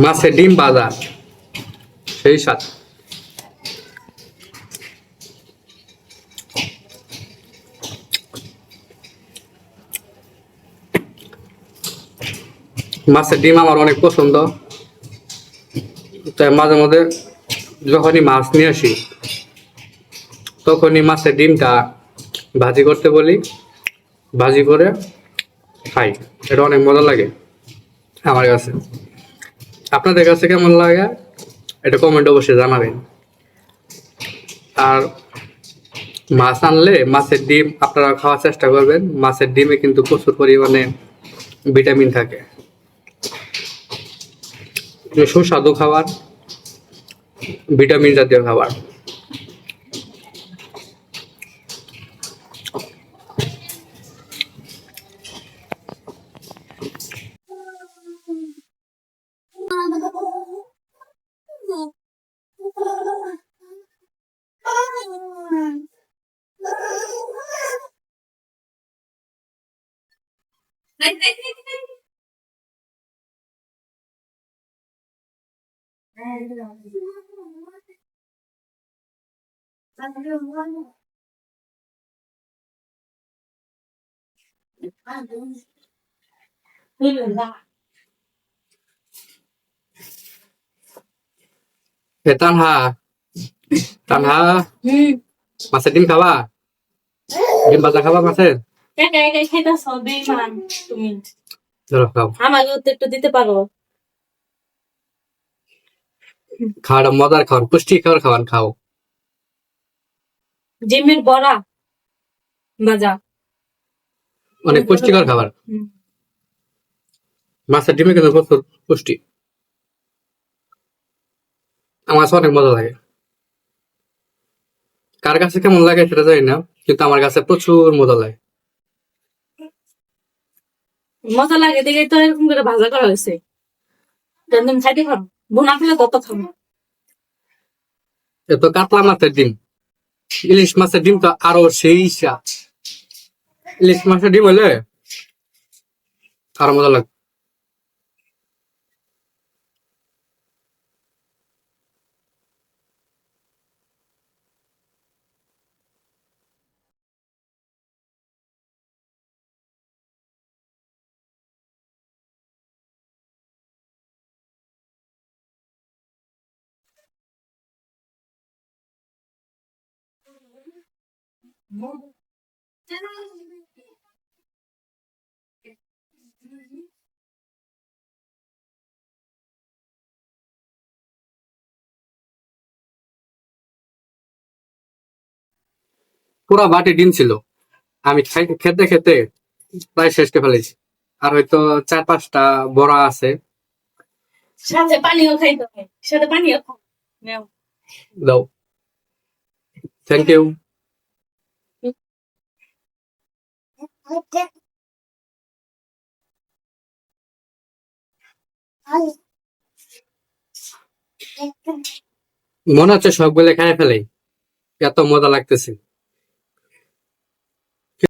মাছের ডিম ভাজা। সেই স্বাদ। মাছের ডিম আমার অনেক পছন্দ। তাই মাঝে মধ্যে যখনই মাছ নিয়ে আসি, তখনই মাছের ডিমটা ভাজি করতে বলি। ভাজি করে খাই। এটা অনেক মজা লাগে আমার কাছে। আপনাদের কাছে কেমন লাগে? এটা কমেন্ট অবশ্যই জানাবেন। আর মাছ আনলে মাছের ডিম আপনারা খাওয়ার চেষ্টা করবেন। মাছের ডিমে কিন্তু প্রচুর পরিমাণে ভিটামিন থাকে। সুস্বাদু খাবার, ভিটামিন জাতীয় খাবার। এ তানহা তানহা হুম মাছের ডিম খাবা ডিম ভাজা খাবা মাছের একা খাইতেছ তুমি ধরো খাও। আমাকেও তো একটু দিতে পারো। খাওয়াটা মজার খাওয়ান পুষ্টিকর খাওয়ান খাও। জিমের বড়া বাজা অনেক পুষ্টিকর খাবার। মাছের ডিমে কিন্তু প্রচুর পুষ্টি। আমার কাছে অনেক মজা লাগে। কার কাছে কেমন লাগে সেটা জানি না কিন্তু আমার কাছে প্রচুর মজা লাগে। মজা লাগে, দেখে তো এরকম করে ভাজা করা হয়েছে। তুমি খাইতে পারো বোনা খেলে কত খাব কাতলা মাছের ডিম। ইলিশ মাছের ডিম তো আরও সেই ইলিশ মাছের ডিম হলে আরও মজা লাগে পুরা বাটি ডিম ছিল। আমি খেতে খেতে প্রায় শেষ করে ফেলেছি। আর হয়তো চার পাঁচটা বড়া আছে। সাথে পানিও খাইতে হবে সাথে পানিও দাও। থ্যাংক ইউ মনে হচ্ছে সবগুলো খাই ফেলে এত মজা লাগতেছে।